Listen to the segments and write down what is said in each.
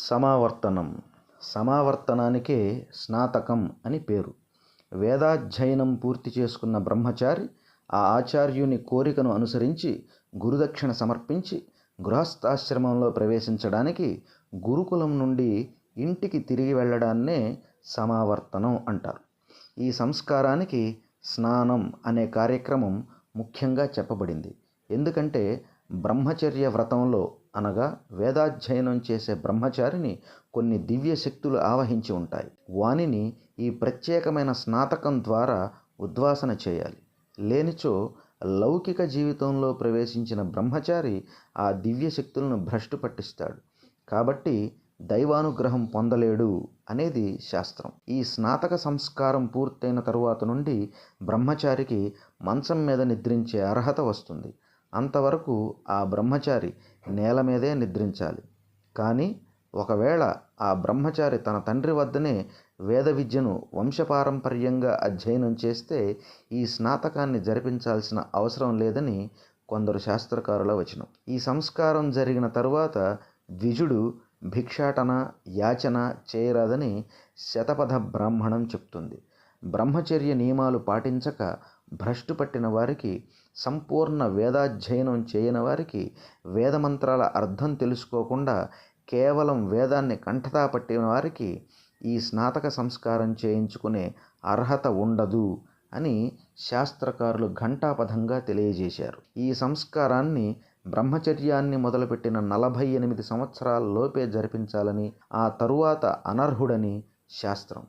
సమావర్తనం. సమావర్తనానికే స్నాతకం అని పేరు. వేదాధ్యయనం పూర్తి చేసుకున్న బ్రహ్మచారి ఆ ఆచార్యుని కోరికను అనుసరించి గురుదక్షిణ సమర్పించి గృహస్థాశ్రమంలో ప్రవేశించడానికి గురుకులం నుండి ఇంటికి తిరిగి వెళ్ళడాన్నే సమావర్తనం అంటారు. ఈ సంస్కారానికి స్నానం అనే కార్యక్రమం ముఖ్యంగా చెప్పబడింది. ఎందుకంటే బ్రహ్మచర్య వ్రతంలో అనగా వేదాధ్యయనం చేసే బ్రహ్మచారిని కొన్ని దివ్య శక్తులు ఆవహించి ఉంటాయి. వానిని ఈ ప్రత్యేకమైన స్నాతకం ద్వారా ఉద్వాసన చేయాలి. లేనిచో లౌకిక జీవితంలో ప్రవేశించిన బ్రహ్మచారి ఆ దివ్య శక్తులను భ్రష్టు పట్టిస్తాడు. కాబట్టి దైవానుగ్రహం పొందలేడు అనేది శాస్త్రం. ఈ స్నాతక సంస్కారం పూర్తయిన తరువాత నుండి బ్రహ్మచారికి మంచం మీద నిద్రించే అర్హత వస్తుంది. అంతవరకు ఆ బ్రహ్మచారి నేల మీదే నిద్రించాలి. కానీ ఒకవేళ ఆ బ్రహ్మచారి తన తండ్రి వద్దనే వేద విద్యను వంశపారంపర్యంగా అధ్యయనం చేస్తే ఈ స్నాతకాన్ని జరిపించాల్సిన అవసరం లేదని కొందరు శాస్త్రకారుల వచనం. ఈ సంస్కారం జరిగిన తరువాత ద్విజుడు భిక్షాటన యాచన చేయరాదని శతపథ బ్రాహ్మణం చెప్తుంది. బ్రహ్మచర్య నియమాలు పాటించక భ్రష్టు పట్టిన వారికి సంపూర్ణ వేదాధ్యయనం చేయని వారికి వేదమంత్రాల అర్థం తెలుసుకోకుండా కేవలం వేదాన్ని కంఠతా పట్టిన వారికి ఈ స్నాతక సంస్కారం చేయించుకునే అర్హత ఉండదు అని శాస్త్రకారులు ఘంటాపథంగా తెలియజేశారు. ఈ సంస్కారాన్ని బ్రహ్మచర్యాన్ని మొదలుపెట్టిన నలభై ఎనిమిది సంవత్సరాలలోపే జరిపించాలని ఆ తరువాత అనర్హుడని శాస్త్రం.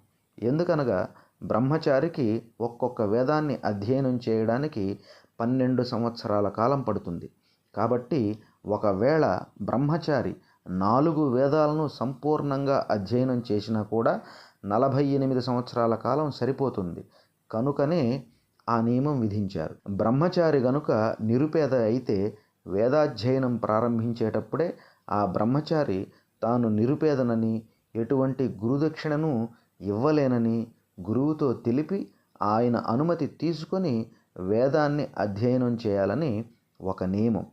ఎందుకనగా బ్రహ్మచారికి ఒక్కొక్క వేదాన్ని అధ్యయనం చేయడానికి పన్నెండు సంవత్సరాల కాలం పడుతుంది. కాబట్టి ఒకవేళ బ్రహ్మచారి నాలుగు వేదాలను సంపూర్ణంగా అధ్యయనం చేసినా కూడా నలభై ఎనిమిది సంవత్సరాల కాలం సరిపోతుంది. కనుకనే ఆ నియమం విధించారు. బ్రహ్మచారి గనుక నిరుపేద అయితే వేదాధ్యయనం ప్రారంభించేటప్పుడే ఆ బ్రహ్మచారి తాను నిరుపేదనని ఎటువంటి గురుదక్షిణను ఇవ్వలేనని గురువుతో తెలిపి ఆయన అనుమతి తీసుకొని వేదాన్ని అధ్యయనం చేయాలని ఒక నియమం.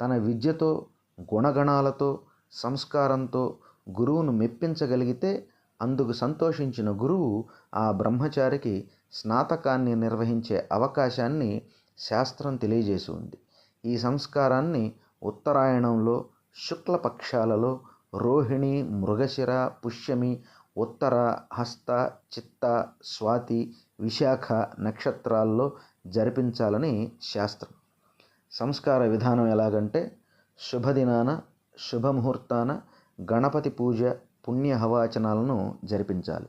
తన విద్యతో గుణగణాలతో సంస్కారంతో గురువును మెప్పించగలిగితే అందుకు సంతోషించిన గురువు ఆ బ్రహ్మచారికి స్నాతకాన్ని నిర్వహించే అవకాశాన్ని శాస్త్రం తెలియజేసి ఉంది. ఈ సంస్కారాన్ని ఉత్తరాయణంలో శుక్లపక్షాలలో రోహిణి మృగశిర పుష్యమి ఉత్తర హస్త చిత్త స్వాతి విశాఖ నక్షత్రాల్లో జరిపించాలని శాస్త్రం. సంస్కార విధానం ఎలాగంటే శుభదినాన శుభముహూర్తాన గణపతి పూజ పుణ్య హవాచనాలను జరిపించాలి.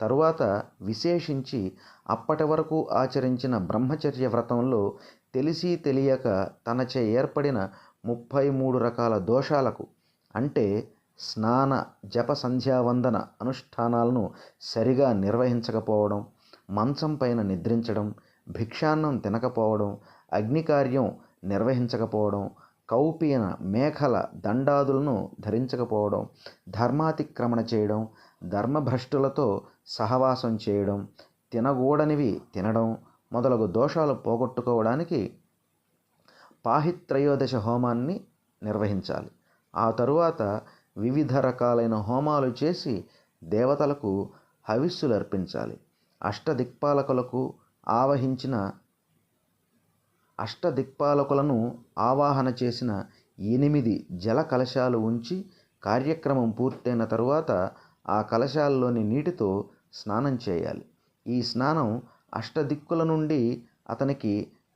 తరువాత విశేషించి అప్పటి వరకు ఆచరించిన బ్రహ్మచర్య వ్రతంలో తెలిసి తెలియక తనచే ఏర్పడిన ముప్పై మూడు రకాల దోషాలకు అంటే స్నాన జప సంధ్యావందన అనుష్ఠానాలను సరిగా నిర్వహించకపోవడం మంచం పైన నిద్రించడం భిక్షాన్నం తినకపోవడం అగ్నికార్యం నిర్వహించకపోవడం కౌపీన మేఖల దండాదులను ధరించకపోవడం ధర్మాతిక్రమణ చేయడం ధర్మభ్రష్టులతో సహవాసం చేయడం తినగూడనివి తినడం మొదలగు దోషాలు పోగొట్టుకోవడానికి పాహిత్రయోదశ హోమాన్ని నిర్వహించాలి. ఆ తరువాత వివిధ రకాలైన హోమాలు చేసి దేవతలకు హవిస్సులు అర్పించాలి అష్టదిక్పాలకులకు ఆవహించిన అష్టదిక్పాలకులను ఆవాహన చేసిన ఎనిమిది జల కలశాలు ఉంచి కార్యక్రమం పూర్తయిన తరువాత ఆ కలశాల్లోని నీటితో స్నానం చేయాలి. ఈ స్నానం అష్టదిక్కుల నుండి అతనికి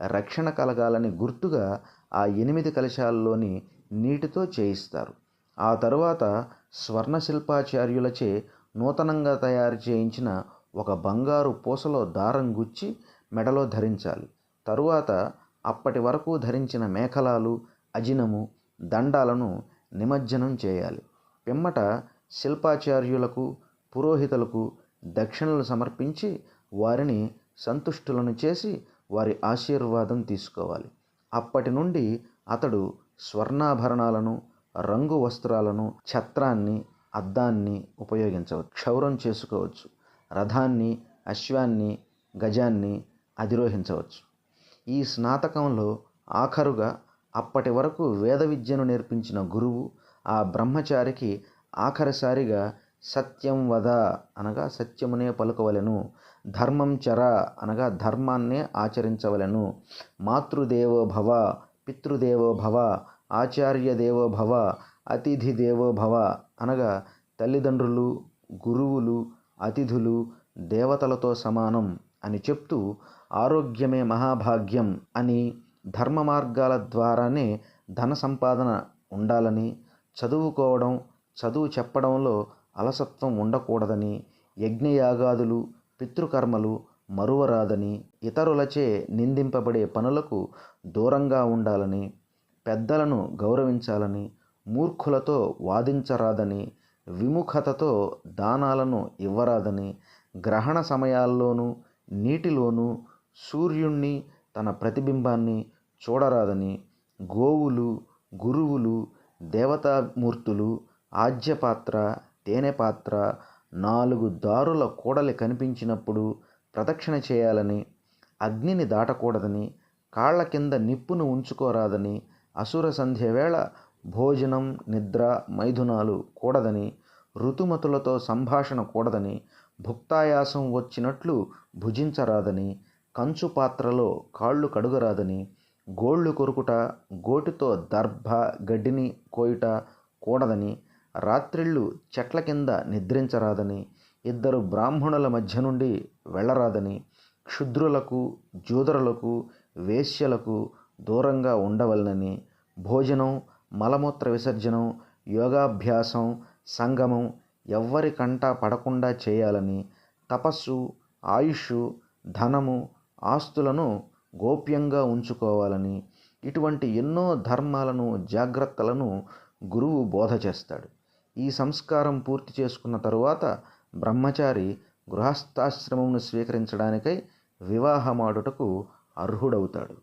రక్షణ కలగాలని గుర్తుగా ఆ ఎనిమిది కలశాల్లోని నీటితో చేయిస్తారు. ఆ తరువాత స్వర్ణ శిల్పాచార్యులచే నూతనంగా తయారు చేయించిన ఒక బంగారు పూసలో దారం గుచ్చి మెడలో ధరించాలి. తరువాత అప్పటి వరకు ధరించిన మేఖలాలు అజినము దండాలను నిమజ్జనం చేయాలి. పిమ్మట శిల్పాచార్యులకు పురోహితులకు దక్షిణలు సమర్పించి వారిని సంతుష్టులను చేసి వారి ఆశీర్వాదం తీసుకోవాలి. అప్పటి నుండి అతడు స్వర్ణాభరణాలను రంగు వస్త్రాలను ఛత్రాన్ని అద్దాన్ని ఉపయోగించవచ్చు. క్షౌరం చేసుకోవచ్చు. రథాన్ని అశ్వాన్ని గజాన్ని అధిరోహించవచ్చు. ఈ స్నాతకంలో ఆఖరుగా అప్పటి వరకు వేద విద్యను నేర్పించిన గురువు ఆ బ్రహ్మచారికి ఆఖరిసారిగా సత్యం వద అనగా సత్యమునే పలుకవలెను ధర్మం చర అనగా ధర్మాన్నే ఆచరించవలెను మాతృదేవో భవ పితృదేవో భవ ఆచార్య దేవోభవ అతిథి దేవోభవ అనగా తల్లిదండ్రులు గురువులు అతిథులు దేవతలతో సమానం అని చెప్తూ ఆరోగ్యమే మహాభాగ్యం అని ధర్మ మార్గాల ద్వారానే ధన సంపాదన ఉండాలని చదువుకోవడం చదువు చెప్పడంలో అలసత్వం ఉండకూడదని యజ్ఞయాగాదులు పితృకర్మలు మరువరాదని ఇతరులచే నిందింపబడే పనులకు దూరంగా ఉండాలని పెద్దలను గౌరవించాలని మూర్ఖులతో వాదించరాదని విముఖతతో దానాలను ఇవ్వరాదని గ్రహణ సమయాల్లోనూ నీటిలోనూ సూర్యుణ్ణి తన ప్రతిబింబాన్ని చూడరాదని గోవులు గురువులు దేవతామూర్తులు ఆజ్యపాత్ర తేనె పాత్ర నాలుగు దారుల కూడలి కనిపించినప్పుడు ప్రదక్షిణ చేయాలని అగ్నిని దాటకూడదని కాళ్ళ కింద నిప్పును ఉంచుకోరాదని అసుర సంధ్య వేళ భోజనం నిద్ర మైథునాలు కూడదని ఋతుమతులతో సంభాషణ కూడదని భుక్తాయాసం వచ్చినట్లు భుజించరాదని కంచు పాత్రలో కాళ్ళు కడుగరాదని గోళ్ళు కొరుకుట గోటితో దర్భ గడ్డిని కోయుట కూడదని రాత్రిళ్ళు చెట్ల కింద నిద్రించరాదని ఇద్దరు బ్రాహ్మణుల మధ్య నుండి వెళ్ళరాదని క్షుద్రులకు జూదరులకు వేశ్యలకు దూరంగా ఉండవలనని భోజనం మలమూత్ర విసర్జనం యోగాభ్యాసం సంగమం ఎవ్వరికంటా పడకుండా చేయాలని తపస్సు ఆయుష్ ధనము ఆస్తులను గోప్యంగా ఉంచుకోవాలని ఇటువంటి ఎన్నో ధర్మాలను జాగ్రత్తలను గురువు బోధ చేస్తాడు. ఈ సంస్కారం పూర్తి చేసుకున్న తరువాత బ్రహ్మచారి గృహస్థాశ్రమమును స్వీకరించడానికై వివాహమాడుటకు అర్హుడవుతాడు.